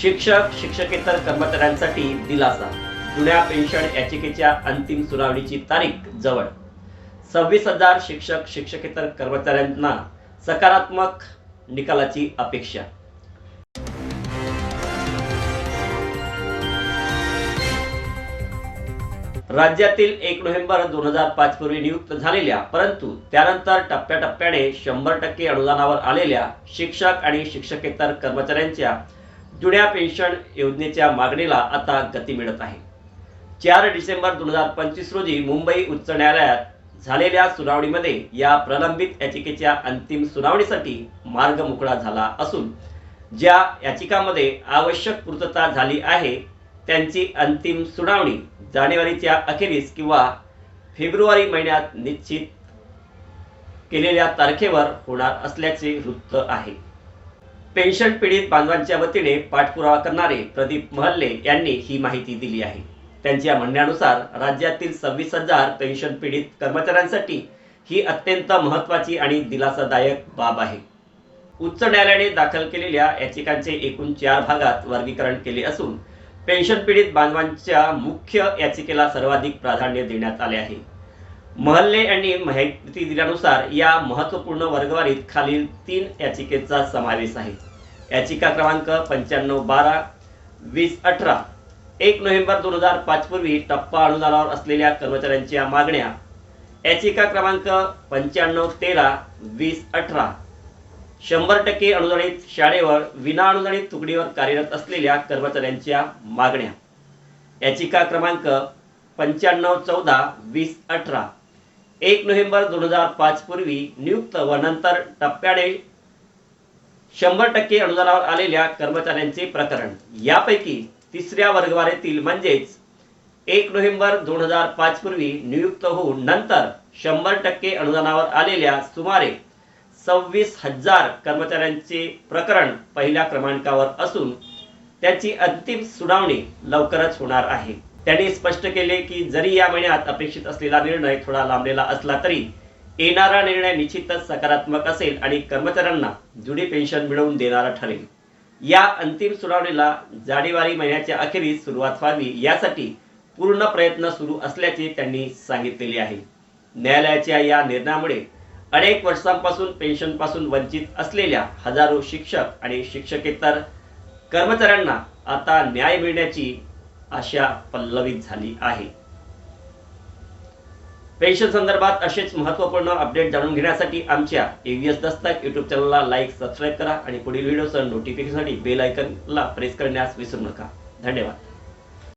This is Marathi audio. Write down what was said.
शिक्षक शिक्षकेतर कर्मचाऱ्यांसाठी दिलासा. जुन्या पेन्शन याचिकेच्या अंतिम सुनावणीची तारीख जवळ. सव्वीस हजार शिक्षक शिक्षकेतर कर्मचाऱ्यांना सकारात्मक निकालाची अपेक्षा. राज्यातील एक नोव्हेंबर दोन हजार पाच पूर्वी नियुक्त झालेल्या परंतु त्यानंतर टप्प्याटप्प्याने शंभर टक्के अनुदानावर आलेल्या शिक्षक आणि शिक्षकेतर कर्मचाऱ्यांच्या जुन्या पेन्शन योजनेच्या मागणीला आता गती मिळत आहे. चार डिसेंबर दोन हजार पंचवीस रोजी मुंबई उच्च न्यायालयात झालेल्या सुनावणीमध्ये या प्रलंबित याचिकेच्या अंतिम सुनावणीसाठी मार्ग मोकळा झाला असून ज्या याचिकामध्ये आवश्यक पूर्तता झाली आहे त्यांची अंतिम सुनावणी जानेवारीच्या अखेरीस किंवा फेब्रुवारी महिन्यात निश्चित केलेल्या तारखेवर होणार असल्याचे वृत्त आहे. पेन्शन पीडित बांधवांच्या वतीने पाठपुरावा करणारे प्रदीप महल्ले यांनी ही माहिती दिली आहे. त्यांच्या म्हणण्यानुसार राज्यातील सव्वीस हजार पेन्शन पीडित कर्मचाऱ्यांसाठी ही अत्यंत महत्त्वाची आणि दिलासादायक बाब आहे. उच्च न्यायालयाने दाखल केलेल्या याचिकांचे एकूण चार भागात वर्गीकरण केले असून पेन्शन पीडित बांधवांच्या मुख्य याचिकेला सर्वाधिक प्राधान्य देण्यात आले आहे. महल्ले यांनी माहिती दिल्यानुसार या महत्त्वपूर्ण वर्गवारीत खालील तीन याचिकेचा समावेश आहे. याचिका क्रमांक पंच्याण्णव बारा वीस अठरा एक नोव्हेंबर दोन हजार पाच पूर्वी टप्पा अनुदानावर असलेल्या कर्मचाऱ्यांच्या मागण्या. याचिका क्रमांक पंच्याण्णव तेरा वीस अठरा. शंभर टक्के अनुदानित शाळेवर विना अनुदानित तुकडीवर कार्यरत असलेल्या कर्मचाऱ्यांच्या मागण्या. याचिका क्रमांक पंच्याण्णव चौदा वीस अठरा. एक नोव्हेंबर दोन हजार पाच पूर्वी नियुक्त व नंतर टप्प्याने शंभर टक्के अनुदानावर आलेल्या कर्मचाऱ्यांचे प्रकरण. यापैकी तिसऱ्या वर्गवारीतील म्हणजेच एक नोव्हेंबर दोन हजार पाच पूर्वी नियुक्त होऊन नंतर शंभर टक्के अनुदानावर आलेल्या सुमारे सव्वीस हजार कर्मचाऱ्यांचे प्रकरण पहिल्या क्रमांकावर असून त्याची अंतिम सुनावणी लवकरच होणार आहे. त्यांनी स्पष्ट केले की जरी या महिन्यात अपेक्षित असलेला निर्णय थोडा लांबलेला असला तरी येणारा निर्णय निश्चितच सकारात्मक असेल आणि कर्मचाऱ्यांना जुनी पेन्शन मिळवून देणारा ठरेल. या अंतिम सुनावणीला जानेवारी महिन्याच्या अखेरीस सुरुवात व्हावी यासाठी पूर्ण प्रयत्न सुरू असल्याचे त्यांनी सांगितलेले आहे. न्यायालयाच्या या निर्णयामुळे अनेक वर्षांपासून पेन्शनपासून वंचित असलेल्या हजारो शिक्षक आणि शिक्षकेतर कर्मचाऱ्यांना आता न्याय मिळण्याची आशा पल्लवित झाली आहे. पेन्शन संदर्भात असेच महत्त्वपूर्ण अपडेट जाणून घेण्यासाठी आमच्या एव्हीएस दस्तक युट्यूब चॅनलला लाईक सबस्क्राईब करा आणि पुढील व्हिडिओचं नोटिफिकेशनसाठी बेल आयकनला प्रेस करण्यास विसरू नका. धन्यवाद.